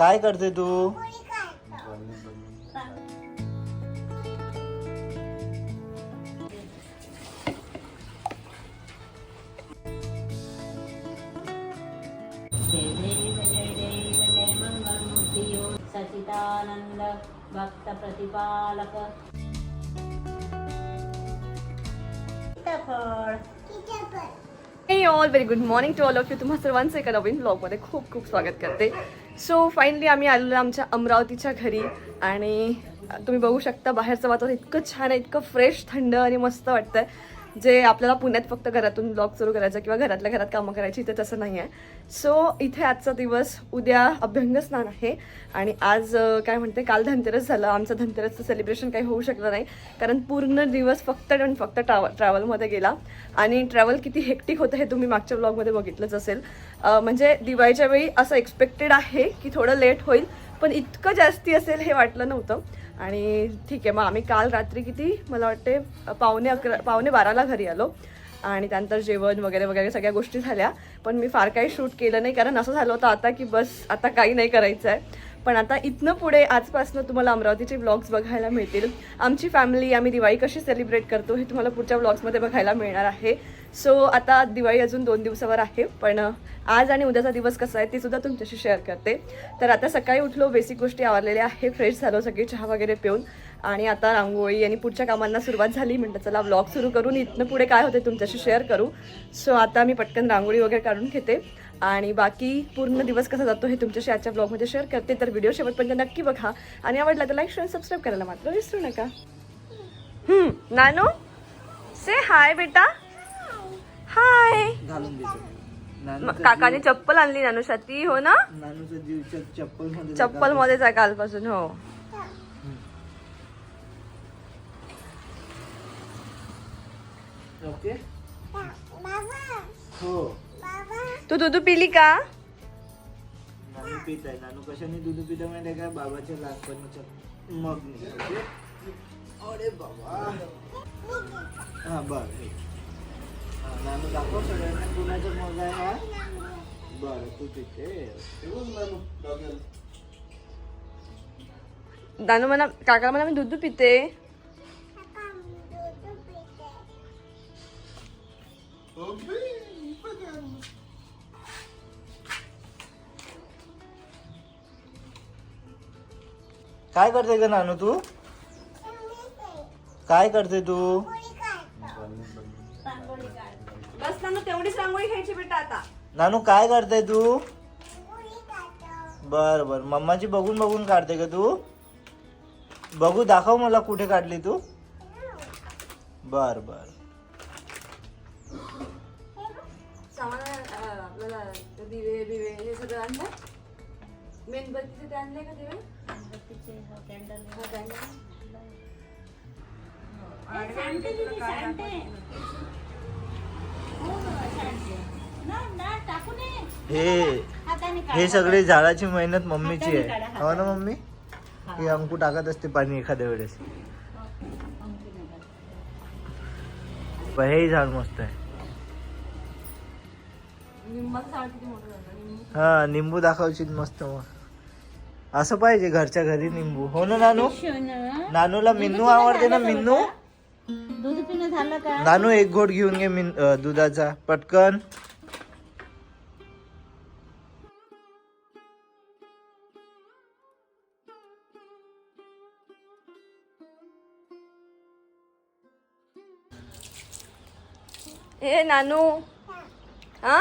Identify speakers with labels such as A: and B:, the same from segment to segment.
A: काय करते तू?
B: जय देव जय देव जय मंगलमूर्ती योग सचिदानंद भक्त प्रतिपालक
C: hey all very good morning to all of you तुम्हा सर्वांचं एका नवीन ब्लॉगमध्ये खूप खूप स्वागत करते. सो फायनली आम्ही आलेलो आमच्या अमरावतीच्या घरी आणि तुम्ही बघू शकता बाहेरचं वातावरण इतकं छान आहे इतकं फ्रेश थंड आणि मस्त वाटतंय. जे आपल्याला पुण्यात फक्त घरातून ब्लॉग सुरू करायचं किंवा घरातल्या घरात कामं करायची इथे तसं नाही आहे सो इथे आजचा दिवस उद्या अभ्यंग स्नान आहे. आणि आज काय म्हणते काल धनतेरस झालं. आमचं धनतेरसचं सेलिब्रेशन काही होऊ शकलं नाही. कारण पूर्ण दिवस फक्त आणि फक्त ट्रॅव्हल ट्रॅव्हलमध्ये गेला. आणि ट्रॅव्हल किती हेक्टिक होतं हे तुम्ही मागच्या ब्लॉगमध्ये बघितलंच असेल. म्हणजे दिवाळीच्या वेळी असं एक्सपेक्टेड आहे की थोडं लेट होईल. पण इतकं जास्ती असेल हे वाटलं नव्हतं. आणि ठीक आहे मग आम्ही काल रात्री किती मला वाटते पावणे अकरा पावणे बाराला घरी आलो. आणि त्यानंतर जेवण वगैरे वगैरे सगळ्या गोष्टी झाल्या. पण मी फार काही शूट केलं नाही कारण असं झालं होतं आता की बस आता काही नाही करायचं आहे पण आता इथनं पुढे आजपासून तुम्हाला अमरावतीचे ब्लॉग्स बघायला मिळतील. आमची फॅमिली आम्ही दिवाळी कशी सेलिब्रेट करतो हे तुम्हाला पुढच्या ब्लॉग्समध्ये बघायला मिळणार आहे. सो आता दिवाळी अजून दोन दिवसावर आहे पण आज आणि उद्याचा दिवस कसा आहे ते सुद्धा तुमच्याशी शेअर करते. तर आता सकाळी उठलो बेसिक गोष्टी आवरलेल्या आहे फ्रेश झालो सगळी चहा वगैरे पिऊन. आणि आता रांगोळी आणि पुढच्या कामांना सुरुवात झाली म्हणतं चला ब्लॉग सुरू करून इथनं पुढे काय होते तुमच्याशी शेअर करू. सो आता मी पटकन रांगोळी वगैरे काढून घेते. आणि बाकी पूर्ण दिवस कसा जातो हे तुमच्याशी आजच्या ब्लॉगमध्ये शेअर करते. तर व्हिडिओ शेवटपर्यंत नक्की बघा. आणि आवडला तर लाईक शेअर सबस्क्राईब करायला मात्र विसरू नका. हम्म, नानू से हाय बेटा. हाय
A: घालून देतो.
C: काकाने चप्पल आणली नानूसाठी हो ना?
A: चप्पलमध्ये चप्पल
C: मध्येच आहे कालपासून हो.
A: ओके? हो.
C: तू दूध पिली का?
A: नानू पित आहे नानू कशाने दूध पित माहिती आहे का? बाबाच्या लहानपणीच्या मग ओके अरे बाबा. हा बर. हे. हा, नानू दाखव सगळ्यांना. कुणाचा मग आहे हा? बर तू पिते.
C: दानू म्हणा काका म्हणा मी दूध पिते.
A: काय करते ग नानू तू? काय करते तू?
C: बस नानू तेवढीच रांगोळी घ्यायची बेटा आता.
A: नानू काय करते तू? बर बर. मम्माची बघून बघून काढते का तू. बघू दाखव मला कुठे काढली तू. बर बर.
C: दिवे बिवे हे सगळं आणलं मेणबत्तीचे ते आणले का दिवे?
B: हो, कॅन्डल
C: हा.
B: हो, सांगते. ना, ना, टाकू नये.
A: हे हे. सगळी झाडाची मेहनत मम्मीची आहे हो ना. मम्मी ही अंकू टाकत असते पाणी एखाद्या वेळेस. पण हेही झाड मस्त आहे हा निंबू दाखवशील मस्त मग असं पाहिजे घरच्या घरी निंबू. हो ना नानू. नानूला मिन्नू आवडते ना मिन्नू?
B: दूध पिणं झालं का?
A: नानू एक घोट घेऊन घे मिन अं, दुधाचा. पटकन.
C: ए नानू. हा?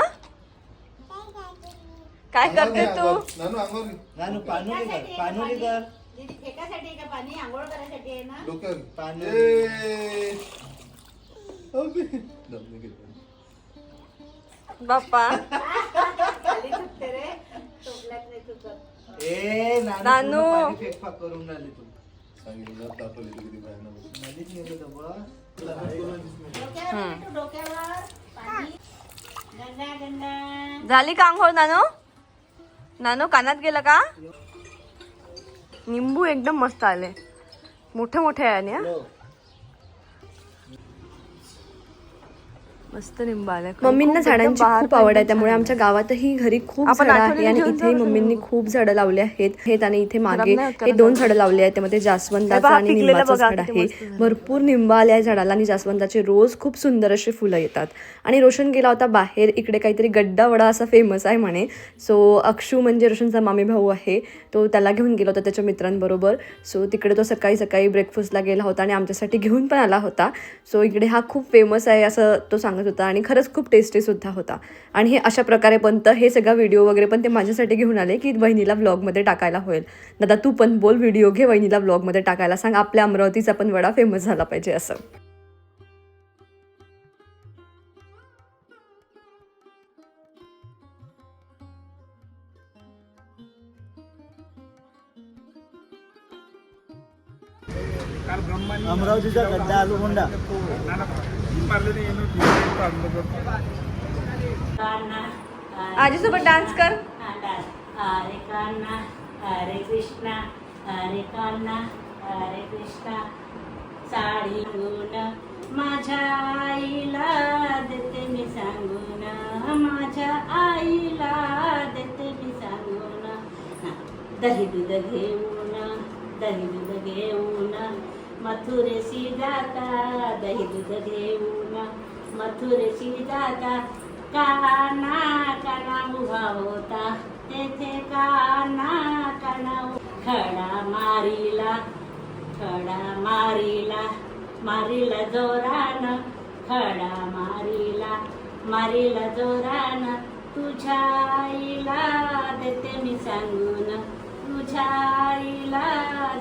C: काय करते तू?
A: नानू पानोली कर पानोली कर
B: दीदी फेकासाठी आहे का पाणी? आंघोळ करायसाठी आहे ना?
A: पानोली
C: बाप्पा.
B: खाली चुकते रे. टोपल्यात नाही चुकत
A: ए नानू
C: नानू.
A: पूर्ण पाणी फेकफाक करून राहिली तू. नदीत नेलं होतं बघ.
B: डोक्यावर तू डोक्यावर पाणी. गंगा गंगा
C: झाली का आंघोळ नानो? नानो कानात गेलं का? निंबू एकदम मस्त आले. मोठे मोठे आहे आणि मस्त निंब आलाय
D: मम्मींना झाडांची खूप आवड आहे त्यामुळे आमच्या गावातही घरी खूप झाडं आहे आणि
C: जाऊ
D: मम्मींनी खूप झाडं लावली आहेत हेत आणि इथे मागे हे दोन झाडं लावली आहेत त्यामध्ये जास्वंदाचं आणि निंबाचं झाड आहे. भरपूर निंब आले आहे झाडाला आणि जास्वंदाचे रोज खूप सुंदर असे फुलं येतात. आणि रोशन गेला होता बाहेर इकडे काहीतरी गड्डा वडा असा फेमस आहे म्हणे. सो अक्षू म्हणजे रोशनचा मामी भाऊ आहे. तो त्याला घेऊन गेला होता त्याच्या मित्रांबरोबर. सो तिकडे तो सकाळी सकाळी ब्रेकफास्टला गेला होता आणि आमच्यासाठी घेऊन पण आला होता. सो इकडे हा खूप फेमस आहे असं तो सांगत होता आणि खरंच खूप टेस्टीसुद्धा होता. आणि हे अशा प्रकारे बनतं हे सगळा व्हिडिओ वगैरे पण ते माझ्यासाठी घेऊन आले की वहिनीला व्लॉगमध्ये टाकायला होईल. दादा तू पण बोल व्हिडिओ घे वहिनीला व्लॉगमध्ये टाकायला. सांग आपल्या अमरावतीचा पण वडा फेमस झाला पाहिजे असं.
A: अमरावतीचा गड्डा आलूगोंडा
B: कान्हा
C: आजीसोबत डान्स कर.
B: हरे कान्हा हरे कृष्णा हरे कान्हा हरे कृष्णा. साडी गुण माझ्या आईला देते मी सांगून. माझ्या आईला देते मी सांगून. हा. दही दूध घेऊन दही दूध घेऊन. मथुरेशी जाता दही दूध घेऊन मथुरेशी जाता काना काना उभा होता तेथे काना काना उ- खडा मारीला खडा मारीला मारीला जोरान खडा मारीला मारीला जोरान. तुझ्या आईला देते मी सांगून तुझ्या आईला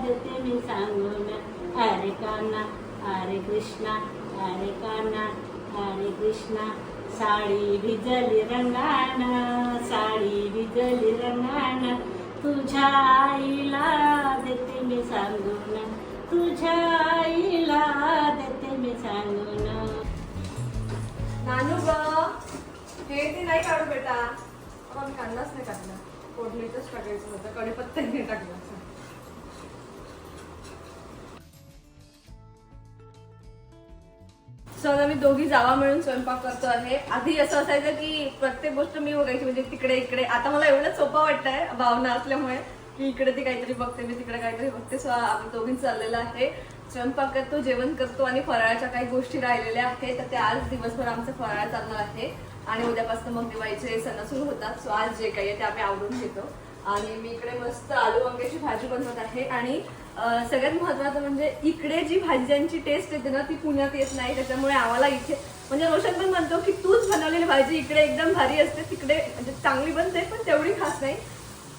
B: देते मी सांगून. हरे काना हरे कृष्णा हरे काना हरे कृष्णा साडी भिजली रंगान साडी भिजली रंगान तुझ्या आईला देते मी सांगून तुझ्या आईला देते मी सांगून.
C: नानू ग हे ते नाही काढू बेटा. आपण कांदाच नाही टाकला फोडणीतच टाकायचं होतं कढीपत्ता नाही टाकला सो आता मी दोघी जावा मिळून स्वयंपाक करतो आहे. आधी असं असायचं की प्रत्येक गोष्ट मी बघायची म्हणजे तिकडे इकडे. आता मला एवढं सोपं वाटतंय भावना असल्यामुळे की इकडे ती काहीतरी बघते मी तिकडे काहीतरी बघते. सो आम्ही दोघी चाललेलं आहे. स्वयंपाक करतो जेवण करतो आणि फराळाच्या काही गोष्टी राहिलेल्या आहेत. तर ते आज दिवसभर आमचं फराळ चालणार आहे. आणि उद्यापासून मग दिवाळीचे सण सुरू होतात. सो आज जे काही आहे ते आम्ही आवडून घेतो. आणि मी इकडे मस्त आलू वांग्याची भाजी बनवत आहे. आणि सगळ्यात महत्वाचं म्हणजे इकडे जी भाज्यांची टेस्ट येते ना ती पुण्यात येत नाही. त्याच्यामुळे आम्हाला इथे म्हणजे रोशन पण म्हणतो की तूच बनवलेली भाजी इकडे एकदम भारी असते. तिकडे म्हणजे चांगली बनते पण तेवढी खास नाही.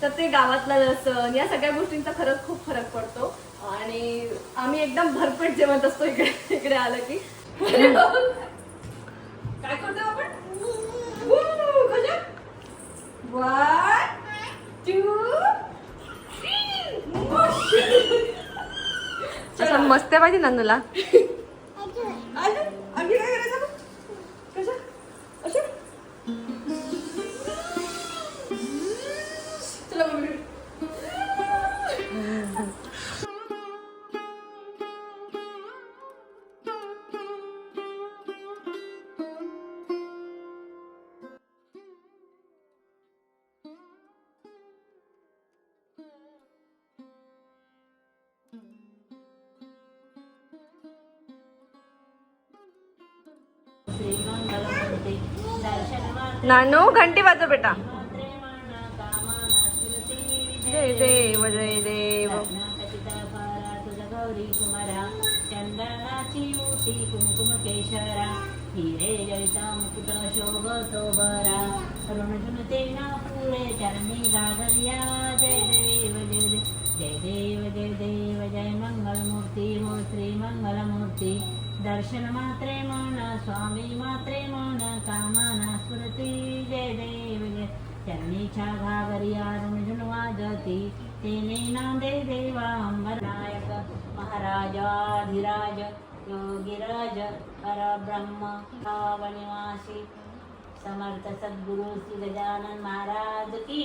C: तर ते गावातला लसण या सगळ्या गोष्टींचा खरंच खूप फरक पडतो. आणि आम्ही एकदम भरपेट जेवत असतो इकडे इकडे आलं की. काय करतो आपण?
D: असं मस्त आहे पाहिजे नंदूला नानू घंटी वाजव बेटा. जय देव जय देव.
B: गौरी कुमारा चंदनाची मोठी कुमकुम केशरा हिरे जयता मुकुट शोभ शोभतो बरा ऋणझुनते ना पुरे चरणी गागरिया जय देव जय देव जय देव जय देव जय मंगलमूर्ती हो श्री मंगलमूर्ती दर्शन मात्रे मन स्वामी मात्रे मन कामाना स्मृती जय देव जय चरणीच्या घागरिया रुणझुण वाजती तेने नांदे देवा अंबरनायक महाराजाधिराज योगिराज परब्रह्म भावनिवासी समर्थ सद्गुरु श्री गजानन महाराज की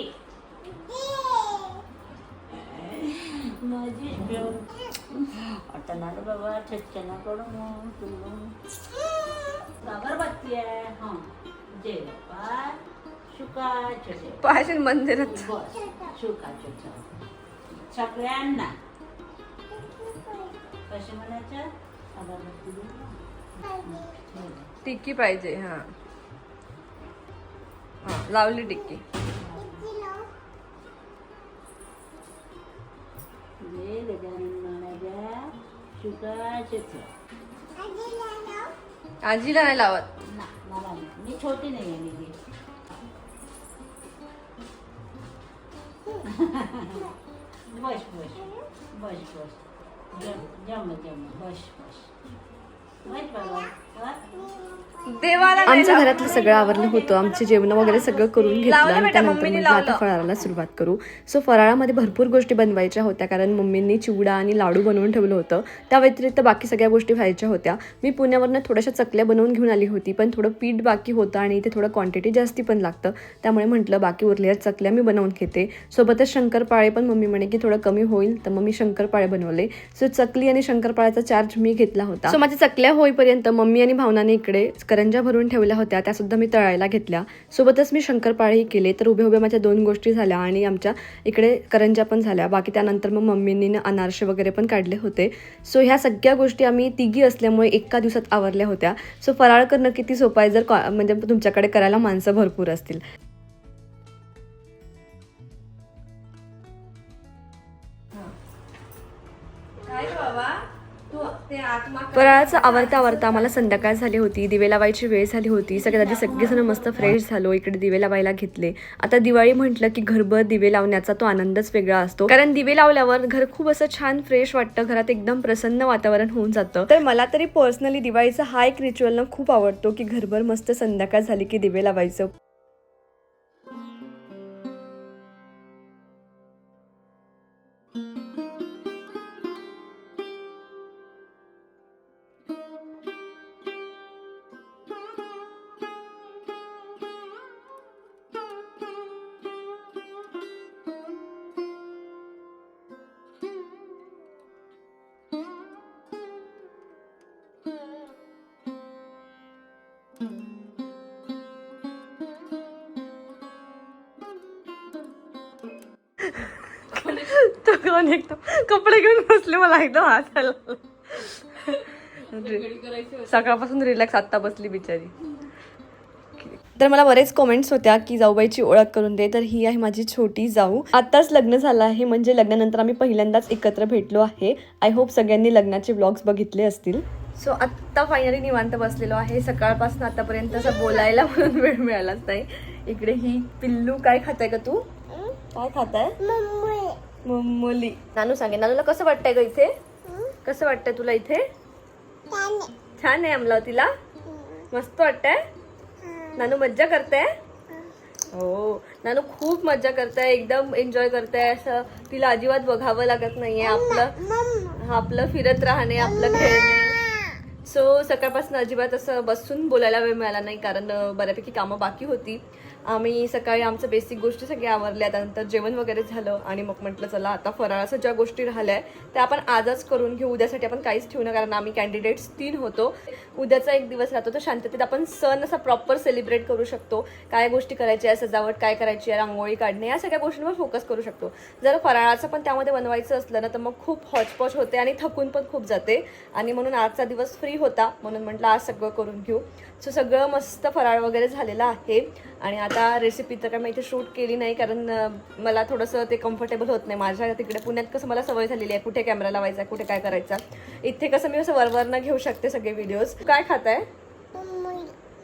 B: माझी आता ना रे बाबा छच्चना कडून अगरबत्ती आहे हा. जेव पाय शुकाचे जेव
C: पाहिजे मंदिरात.
B: सगळ्यांना. कसे म्हणायचं.
C: टिक्की पाहिजे हा. हा लावली टिक्की.
B: जय गजाननाच्या शुकाचे जेव
C: आजीला नाही लावत
B: ना मला नाही मी छोटी नाही आहे मी बस बस बस बस जम जम जम बस बस बस बाबा बस.
C: देवाला
D: आमच्या घरातलं सगळं आवरलं होतं. आमचे जेवण वगैरे सगळं करून घेतलं आणि त्यानंतर आता. फराळाला सुरुवात करू. सो फराळामध्ये भरपूर गोष्टी बनवायच्या होत्या कारण मम्मींनी चिवडा आणि लाडू बनवून ठेवलं होतं. त्या व्यतिरिक्त बाकी सगळ्या गोष्टी व्हायच्या होत्या. मी पुण्यावरनं थोड्याशा चकल्या बनवून घेऊन आली होती पण थोडं पीठ बाकी होतं आणि इथे थोडं क्वांटिटी जास्ती पण लागतं. त्यामुळे म्हटलं बाकी उरलेल्या चकल्या मी बनवून घेते. सोबतच शंकरपाळे पण मम्मी म्हणे की थोडं कमी होईल. तर मग मी शंकरपाळे बनवले. सो चकली आणि शंकरपाळ्याचा चार्ज मी घेतला होता. सो माझ्या चकल्या होईपर्यंत मम्मी आणि भावनाने इकडे करंजा भरून ठेवल्या होत्या त्या सुद्धा मी तळायला घेतल्या. सोबतच मी शंकरपाळेही केले तर उभे उभे माझ्या दोन गोष्टी झाल्या आणि आमच्या इकडे करंजा पण झाल्या. बाकी त्यानंतर मग मम्मींनी अनारसे वगैरे पण काढले होते. सो ह्या सगळ्या गोष्टी आम्ही तिघी असल्यामुळे एका दिवसात आवरल्या होत्या. सो फराळ करणं किती सोपं आहे जर कॉ- म्हणजे तुमच्याकडे करायला माणसं भरपूर असतील. फराळाचं आवरता आवरता आम्हाला संध्याकाळ झाली होती दिवे लावायची वेळ झाली होती. सगळ्यात आधी सगळेजण मस्त फ्रेश झालो इकडे दिवे लावायला घेतले. आता दिवाळी म्हटलं की घरभर दिवे लावण्याचा तो आनंदच वेगळा असतो. कारण दिवे लावल्यावर घर खूप असं छान फ्रेश वाटतं घरात एकदम प्रसन्न वातावरण होऊन जातं. तर मला तरी पर्सनली दिवाळीचा हा एक रिच्युअल ना खूप आवडतो की घरभर मस्त संध्याकाळ झाली की दिवे लावायचं. तो कोण एकदम कपडे घेऊन बसले मला एकदम हात. आला सकाळपासून रिलॅक्स आत्ता बसली बिचारी. तर मला बरेच कमेंट्स होत्या की जाऊबाईची ओळख करून दे तर ही आहे माझी छोटी जाऊ. आत्ताच लग्न झालं आहे म्हणजे लग्नानंतर आम्ही पहिल्यांदाच एकत्र भेटलो आहे. आय होप सगळ्यांनी लग्नाचे ब्लॉग्स बघितले असतील. सो आत्ता फायनली निवांत बसलेलो आहे. सकाळपासून आतापर्यंत असं बोलायला म्हणून वेळ मिळालाच नाही. इकडे ही पिल्लू काय खाताय का तू? काय खाताय? मुली नानू सांगे नानूला कसं वाटतंय ग इथे? कसं वाटतंय तुला इथे? छान आहे. अमरावतीला? मस्त वाटतंय? नानू मज्जा करते हो. नानू खूप मज्जा करते एकदम एन्जॉय करते असं तिला अजिबात बघावं लागत नाहीये आपलं. आपलं फिरत राहणे आपलं खेळणे. सो सकाळपासून अजिबात असं बसून बोलायला वेळ मिळाला नाही कारण बऱ्यापैकी कामं बाकी होती. आम्ही सकाळी आमचं बेसिक गोष्टी सगळ्या आवरल्या त्यानंतर जेवण वगैरे झालं आणि मग म्हटलं चला आता फराळाचं ज्या गोष्टी राहिल्या त्या आपण आजच करून घेऊ. उद्यासाठी आपण काहीच ठेवू नये कारण आम्ही कॅन्डिडेट्स तीन होतो. उद्याचा एक दिवस राहतो तर शांततेत आपण सण असा प्रॉपर सेलिब्रेट करू शकतो. काय गोष्टी करायच्या आहे सजावट काय करायची आहे रांगोळी काढणे या सगळ्या गोष्टींवर फोकस करू शकतो. जर फराळाचं पण त्यामध्ये बनवायचं असलं ना तर मग खूप हॉचपॉच होते आणि थकून पण खूप जाते. आणि म्हणून आजचा दिवस फ्री होता म्हणून म्हटलं आज सगळं करून घेऊ. सो सगळं मस्त फराळ वगैरे झालेलं आहे. आणि आता रेसिपी तर काय मी इथे शूट केली नाही कारण मला थोडंसं ते कम्फर्टेबल होत नाही. माझ्या तिकडे पुण्यात कसं मला सवय झालेली आहे कुठे कॅमेरा लावायचा आहे, कुठे काय करायचा. इथे कसं मी असं वरवरनं घेऊ शकते सगळे व्हिडिओज काय खाताय?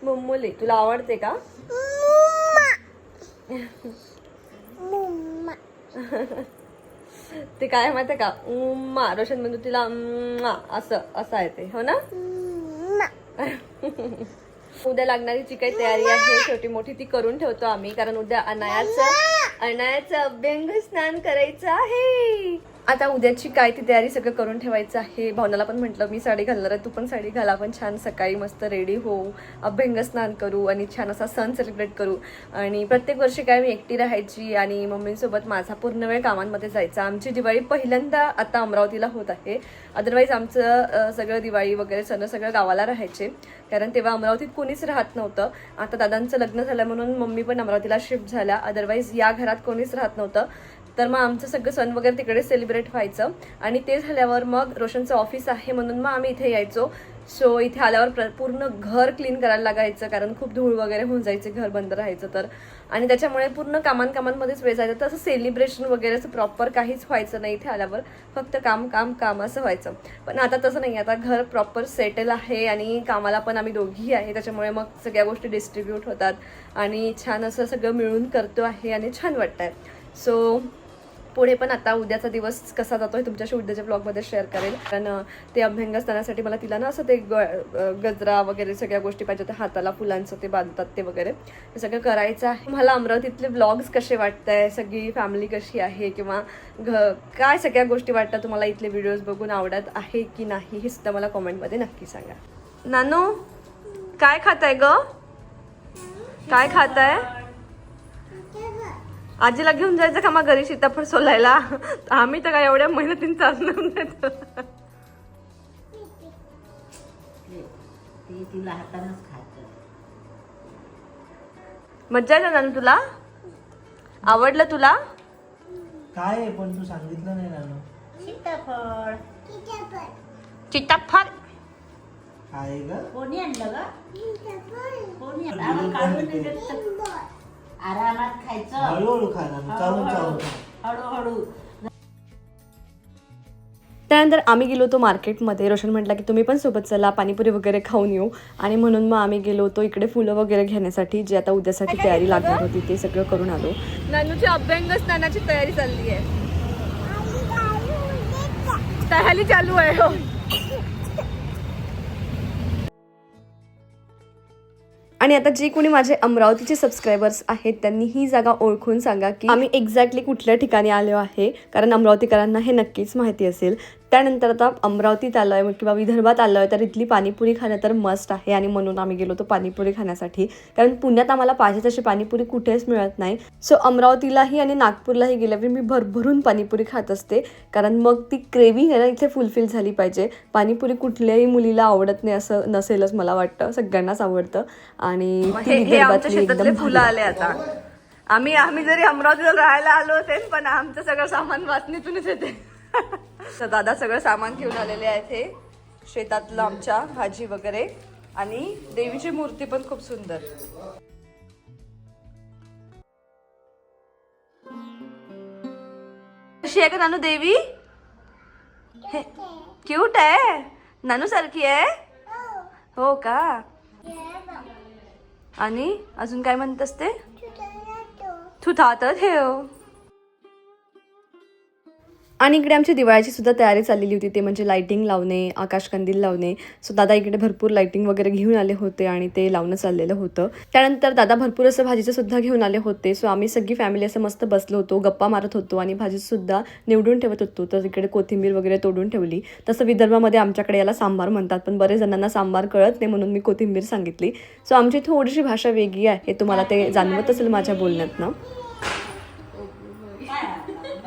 D: मुम्मुली तुला आवडते का? ते काय माहितीये का? उम्मा. रोशन बंधू तिला असं असं आहे ते. हो ना? उद्या लागणारी जी काही तयारी आहे छोटी मोठी ती करून ठेवतो आम्ही कारण उद्या अनायाचं अनायाचं अभ्यंग स्नान करायचं आहे.
C: आता उद्याची काय ती तयारी सगळं करून ठेवायचं आहे. भावनाला पण म्हटलं मी साडी घालणार आहे तू पण साडी घाला आपण छान सकाळी मस्त रेडी होऊ अभ्यंग स्नान करू आणि छान असा सण सेलिब्रेट करू. आणि प्रत्येक वर्षी काय मी एकटी राहायची आणि मम्मींसोबत माझा पूर्ण वेळ कामांमध्ये जायचा. आमची दिवाळी पहिल्यांदा आता अमरावतीला होत आहे. अदरवाईज आमचं सगळं दिवाळी वगैरे सण सगळं गावाला राहायचे. कारण तेव्हा अमरावतीत कोणीच राहत नव्हतं. आता दादांचं लग्न झालं म्हणून मम्मी पण अमरावतीला शिफ्ट झाल्या. अदरवाईज या घरात कोणीच राहत नव्हतं. तर मग आमचं सगळं सण वगैरे तिकडे सेलिब्रेट व्हायचं. आणि ते झाल्यावर मग रोशनचं ऑफिस आहे म्हणून मग आम्ही इथे यायचो. सो इथे आल्यावर प्र पूर्ण घर क्लीन करायला लागायचं कारण खूप धूळ वगैरे होऊन जायचे घर बंद राहायचं तर. आणि त्याच्यामुळे पूर्ण कामां कामांमध्येच वेळ जायचं. तर असं सेलिब्रेशन वगैरे असं प्रॉपर काहीच व्हायचं नाही इथे आल्यावर. फक्त काम काम काम असं व्हायचं. पण आता तसं नाही. आता घर प्रॉपर सेटल आहे आणि कामाला पण आम्ही दोघीही आहे. त्याच्यामुळे मग सगळ्या गोष्टी डिस्ट्रीब्यूट होतात. आणि छान असं सगळं मिळून करतो आहे आणि छान वाटतं आहे सो पुढे पण आता उद्याचा दिवस कसा जातोय तुमच्याशी उद्याच्या ब्लॉगमध्ये शेअर करेल. कारण ते अभ्यंगस्तानासाठी मला तिला ना असं ते ग गजरा वगैरे सगळ्या गोष्टी पाहिजे होत्या. हाताला फुलांचं ते बांधतात ते वगैरे. हे सगळं करायचं आहे. मला अमरावतीतले ब्लॉग्स कसे वाटत आहे सगळी फॅमिली कशी आहे? किंवा घ काय सगळ्या गोष्टी वाटतात? तुम्हाला इथले व्हिडिओज बघून आवडत आहे की नाही? हे सुद्धा मला कॉमेंटमध्ये नक्की सांगा. नानू काय खात आहे ग? काय खात आहे आजीला घेऊन जायचं का मग घरी सीताफळ सोलायला? आम्ही तर काय एवढ्या मेहनतीने चालणार नाही
B: ते तिला हातानंच खायचं.
C: मज्जा आहे ना तुला? आवडलं तुला?
A: काय पण तू सांगितलं नाही नानू.
B: सीताफळ.
C: सीताफळ.
A: आहे ग.
B: कोणी आणलं ग? कोणी आणलं? आरामात खायचं.
A: हळूहळू खा नानू चावून चावून खा.
B: हळूहळू.
D: त्यानंतर आम्ही गेलो होतो मार्केटमध्ये. रोशन म्हटलं की तुम्ही पण सोबत चला पाणीपुरी वगैरे खाऊन येऊ. आणि म्हणून मग आम्ही गेलो होतो इकडे फुलं वगैरे घेण्यासाठी जे आता उद्यासाठी तयारी लागणार होती ते सगळं करून आलो.
C: नानूची अभ्यंग स्नानाची तयारी चालली आहे. तयारी चालू आहे हो.
D: आणि आता जे कोणी माझे अमरावतीचे सबस्क्रायबर्स आहेत त्यांनी ही जागा ओळखून सांगा की आम्ही एक्झॅक्टली कुठल्या ठिकाणी आलो आहे? कारण अमरावतीकरांना हे नक्कीच माहिती असेल. त्यानंतर आता अमरावतीत आलो आहे किंवा विदर्भात आलो आहे तर इथली पाणीपुरी खाणं तर मस्ट आहे आणि म्हणून आम्ही गेलो होतो पाणीपुरी खाण्यासाठी. कारण पुण्यात आम्हाला पाहिजे तशी पाणीपुरी कुठेच मिळत नाही. सो अमरावतीलाही आणि नागपूरलाही गेल्यावर मी भरभरून पाणीपुरी खात असते. कारण मग ती क्रेविंग आहे ना इथे फुलफिल झाली पाहिजे. पाणीपुरी कुठल्याही मुलीला आवडत नाही असं नसेलच मला वाटतं. सगळ्यांनाच आवडतं. आणि एकदम
C: फुलं आले आता. आम्ही आम्ही जरी अमरावतीला राहायला आलो असेल पण आमचं सगळं सामान वाचणीतूनच येते. तर दादा सगळं सामान घेऊन आलेले आहेत हे. शेतातलं आमच्या भाजी वगैरे. आणि देवीची मूर्ती पण खूप सुंदर. कशी आहे का नानू देवी? क्यूट आहे. नानू सारखी आहे? हो. का? आणि अजून काय म्हणत असते? तू थात ठेव
D: आणि इकडे आमची दिवाळीची सुद्धा तयारी चाललेली होती. ते म्हणजे लाइटिंग लावणे आकाशकंदील लावणे. सो दादा इकडे भरपूर लाइटिंग वगैरे घेऊन आले होते आणि ते लावणं चाललेलं होतं. त्यानंतर दादा भरपूर असं भाजीचं सुद्धा घेऊन आले होते. सो आम्ही सगळी फॅमिली असं मस्त बसलो होतो गप्पा मारत होतो आणि भाजी सुद्धा निवडून ठेवत होतो. तर इकडे कोथिंबीर वगैरे तोडून ठेवली. तसं विदर्भामध्ये आमच्याकडे याला सांबार म्हणतात पण बरेच जणांना सांबार कळत नाही म्हणून मी कोथिंबीर सांगितली. सो आमची थोडीशी भाषा वेगळी आहे. तुम्हाला ते जाणवत असेल माझ्या बोलण्यातनं.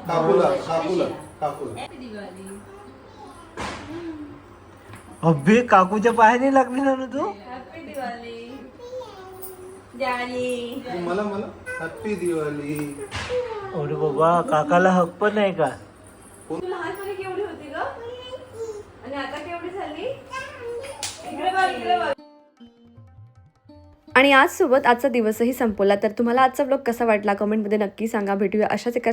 E: काकूला काकूला काकूला.
A: अभि काकूच्या पाय नाही लागली नानू तू?
E: मला मला? हॅपी दिवाळी
A: अरे बाबा काकाला हक पण आहे का?
C: लहानपणी केवढी होती ग? आणि आता केवढी झाली? इकडे बघ इकडे बघ.
D: आणि आज सोबत आजचा दिवसही संपवला. तर तुम्हाला आजचा ब्लॉग कसा वाटला? कमेंटमध्ये नक्की सांगा. भेटूया अशाच एका